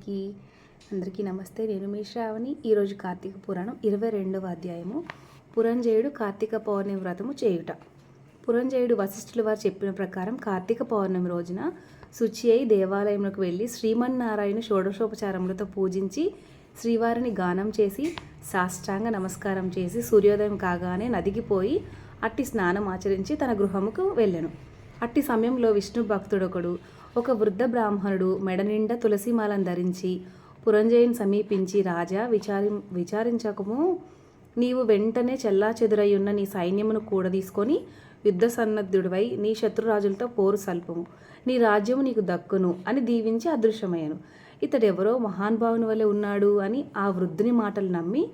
అందరికీ అందరికీ నమస్తే. నేను మీ శ్రావణి. ఈరోజు కార్తీక పురాణం ఇరవై రెండవ అధ్యాయము. పురంజయుడు కార్తీక పౌర్ణమి వ్రతము చేయుట. పురంజయుడు వశిష్ఠుల వారు చెప్పిన ప్రకారం కార్తీక పౌర్ణమి రోజున శుచి అయి దేవాలయంలోకి వెళ్ళి శ్రీమన్నారాయణ షోడశోపచారములతో పూజించి శ్రీవారిని గానం చేసి సాష్టాంగ నమస్కారం చేసి సూర్యోదయం కాగానే నదికి పోయి అట్టి స్నానం ఆచరించి తన గృహముకు వెళ్ళెను. అట్టి సమయంలో విష్ణు భక్తుడొకడు. ఒక వృద్ధ బ్రాహ్మణుడు మెడనిండా తులసిమాలను ధరించి పురంజయుని సమీపించి రాజా విచారి విచారించకము. నీవు వెంటనే చెల్లా చెదురయ్యున్న నీ సైన్యమును కూడదీసుకొని యుద్ధ సన్నద్ధుడివై నీ శత్రురాజులతో పోరు సల్పము. నీ రాజ్యము నీకు దక్కును అని దీవించి అదృశ్యమయ్యాను. ఇతడెవరో మహానుభావుని వలె ఉన్నాడు అని ఆ వృద్ధుని మాటలు నమ్మి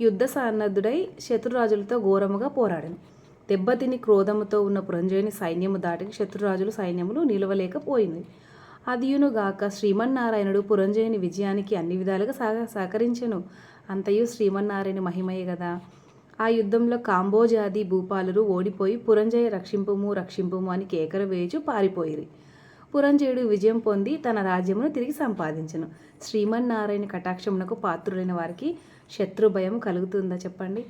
యుద్ధ సన్నద్ధుడై శత్రురాజులతో ఘోరముగా పోరాడాను. దెబ్బతిని క్రోధముతో ఉన్న పురంజయుని సైన్యము దాటికి శత్రురాజుల సైన్యములు నిలవలేకపోయింది. అదియునుగాక శ్రీమన్నారాయణుడు పురంజయుని విజయానికి అన్ని విధాలుగా సహ సహకరించెను. అంతయు శ్రీమన్నారాయణ మహిమయే కదా ఆ యుద్ధంలో కాంబోజాది భూపాలురు ఓడిపోయి పురంజయ రక్షింపుము రక్షింపుము అని కేకలు వేయచు పారిపోయిరి. పురంజయుడు విజయం పొంది తన రాజ్యమును తిరిగి సంపాదించను. శ్రీమన్నారాయణ కటాక్షమునకు పాత్రులైన వారికి శత్రు భయం కలుగుతుందా చెప్పండి?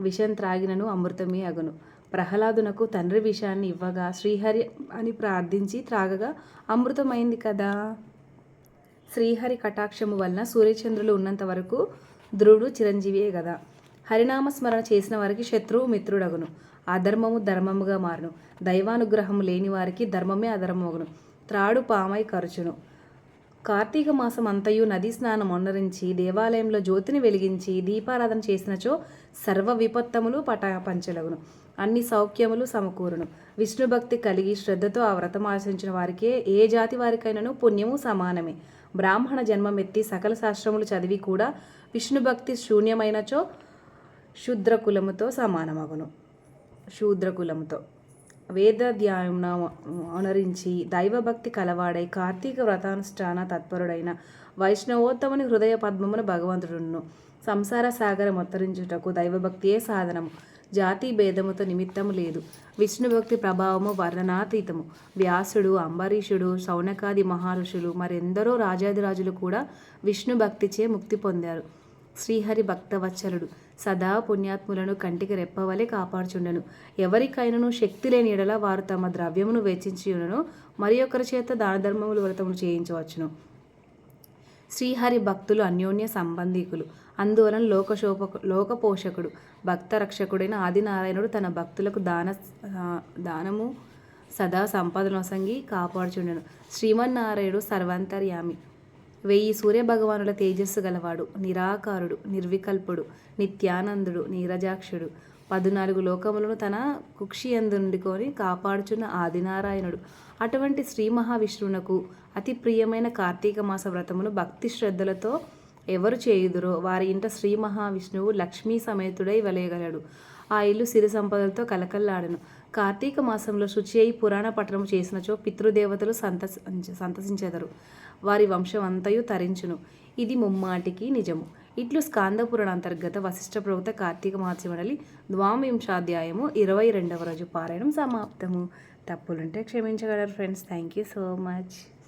విషం త్రాగినను అమృతమే అగును. ప్రహ్లాదునకు తండ్రి విషయాన్ని ఇవ్వగా శ్రీహరి అని ప్రార్థించి త్రాగగా అమృతమైంది కదా. శ్రీహరి కటాక్షము వలన సూర్యచంద్రులు ఉన్నంత వరకు ధ్రువుడు చిరంజీవియే కదా. హరినామ స్మరణ చేసిన వారికి శత్రువు మిత్రుడగును. అధర్మము ధర్మముగా మారును. దైవానుగ్రహము లేని వారికి ధర్మమే అధర్మమగును. త్రాడు పామై ఖర్చును కార్తీక మాసం అంతయు నదీ స్నానం మొన్నరించి దేవాలయంలో జ్యోతిని వెలిగించి దీపారాధన చేసినచో సర్వ విపత్తములు పట పంచలగును. అన్ని సౌఖ్యములు సమకూరును. విష్ణు భక్తి కలిగి శ్రద్ధతో ఆ వ్రతం ఆచరించిన వారికే ఏ జాతి వారికైనాను పుణ్యము సమానమే. బ్రాహ్మణ జన్మమెత్తి సకల శాస్త్రములు చదివి కూడా విష్ణు భక్తి శూన్యమైనచో శూద్రకులముతో సమానమగును. శూద్రకులముతో. వేదాధ్యాయమున అనురించి దైవభక్తి కలవాడై కార్తీక వ్రతానుష్ఠాన తత్పరుడైన వైష్ణవోత్తముని హృదయ పద్మమున భగవంతుడును. సంసార సాగర ఉత్తరించుటకు దైవభక్తియే సాధనము. జాతి భేదముతో నిమిత్తము లేదు. విష్ణుభక్తి ప్రభావము వర్ణనాతీతము. వ్యాసుడు అంబరీషుడు శౌనకాది మహర్షులు మరెందరో రాజాదిరాజులు కూడా విష్ణు భక్తిచే ముక్తి పొందారు. శ్రీహరి భక్తవత్సలుడు. సదా పుణ్యాత్ములను కంటికి రెప్పవలే కాపాడుచుండెను. ఎవరికైనను శక్తి లేని ఎడల వారు తమ ద్రవ్యమును వెచ్చించి మరి ఒకరి చేత దాన ధర్మములు వ్రతములు చేయించవచ్చును. శ్రీహరి భక్తులు అన్యోన్య సంబంధీకులు. అందువలన లోకశోప లోకపోషకుడు భక్త రక్షకుడైన ఆదినారాయణుడు తన భక్తులకు దాన దానము సదా సంపదనొసంగి కాపాడుచుండెను. శ్రీమన్నారాయణుడు సర్వంతర్యామి. వెయ్యి సూర్యభగవానుల తేజస్సు గలవాడు నిరాకారుడు నిర్వికల్పుడు నిత్యానందుడు నీరజాక్షుడు. పద్నాలుగు లోకములను తన కుక్షి కుక్షియందుండుకొని కాపాడుచున్న ఆదినారాయణుడు. అటువంటి శ్రీ మహావిష్ణువునకు అతి ప్రియమైన కార్తీక మాస వ్రతమును భక్తి శ్రద్ధలతో ఎవరు చేయుదురో వారి ఇంట శ్రీ మహావిష్ణువు లక్ష్మీ సమేతుడై వెలయగలడు. ఆ ఇల్లు సిరి సంపదలతో కలకల్లాడను. కార్తీక మాసంలో శుచి అయి పురాణ పట్టణము చేసినచో పితృదేవతలు సంతస సంతసించెదరు. వారి వంశం అంతయు తరించును. ఇది ముమ్మాటికి నిజము. ఇట్లు స్కాందపురాణ అంతర్గత వశిష్ఠ ప్రభుత్వ కార్తీక మహత్సమడలి ద్వావింశాధ్యాయము ఇరవై రెండవ రోజు పారాయణం సమాప్తము. తప్పులుంటే క్షమించగలరు friends. Thank you so much.